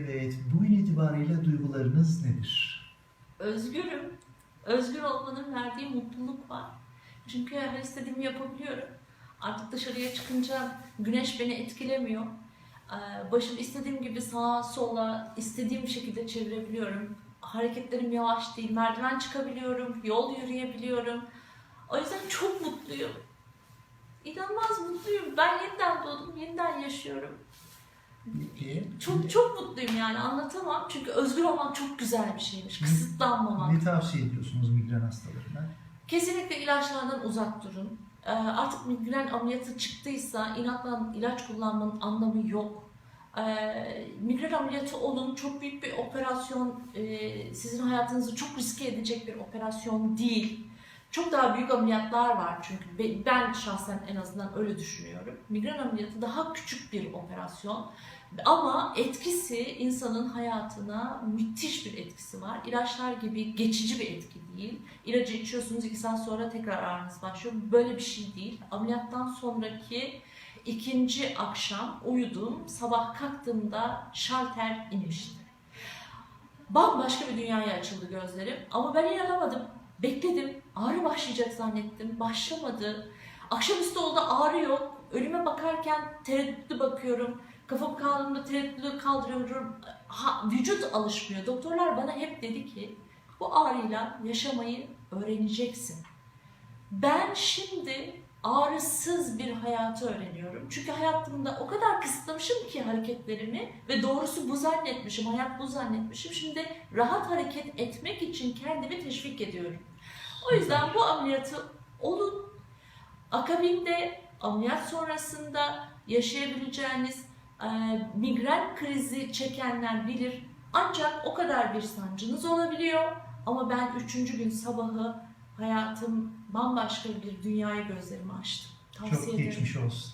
Evet, bugün itibariyle duygularınız nedir? Özgürüm. Özgür olmanın verdiği mutluluk var. Çünkü her istediğimi yapabiliyorum. Artık dışarıya çıkınca güneş beni etkilemiyor. Ee, Başım istediğim gibi sağa sola istediğim şekilde çevirebiliyorum. Hareketlerim yavaş değil. Merdiven çıkabiliyorum. Yol yürüyebiliyorum. O yüzden çok mutluyum. İnanılmaz mutluyum. Ben yeniden doğdum. Yeniden yaşıyorum. Peki. Çok çok mutluyum yani anlatamam. Çünkü özgür olmak çok güzel bir şeymiş. Kısıtlanmamak. Ne tavsiye ediyorsunuz migren hastalarına? Kesinlikle ilaçlardan uzak durun. Ee, Artık migren ameliyatı çıktıysa inatla ilaç kullanmanın anlamı yok. Ee, Migren ameliyatı olun çok büyük bir operasyon, e, sizin hayatınızı çok riske edecek bir operasyon değil. Çok daha büyük ameliyatlar var çünkü Be- ben şahsen en azından öyle düşünüyorum. Migren ameliyatı daha küçük bir operasyon ama etkisi insanın hayatına müthiş bir etkisi var. İlaçlar gibi geçici bir etki değil. İlacı içiyorsunuz iki saat sonra tekrar ağrınız başlıyor. Böyle bir şey değil. Ameliyattan sonraki ikinci akşam uyudum. Sabah kalktığımda şalter inmişti. Bambaşka bir dünyaya açıldı gözlerim. Ama ben inanamadım. Bekledim. Ağrı başlayacak zannettim. Başlamadı. Akşamüstü oldu ağrı yok. Önüme bakarken tereddütlü bakıyorum. Kafamı kaldırımda tereddütlü kaldırıyorum. Ha, vücut alışmıyor. Doktorlar bana hep dedi ki bu ağrıyla yaşamayı öğreneceksin. Ben şimdi ağrısız bir hayatı öğreniyorum. Çünkü hayatımda o kadar kısıtlamışım ki hareketlerimi ve doğrusu bu zannetmişim, hayat bu zannetmişim. Şimdi rahat hareket etmek için kendimi teşvik ediyorum. O yüzden bu ameliyatı olun. Akabinde ameliyat sonrasında yaşayabileceğiniz e, migren krizi çekenler bilir. Ancak o kadar bir sancınız olabiliyor. Ama ben üçüncü gün sabahı hayatım bambaşka bir dünyaya gözlerimi açtım. Tavsiye Çok ederim. geçmiş olsun.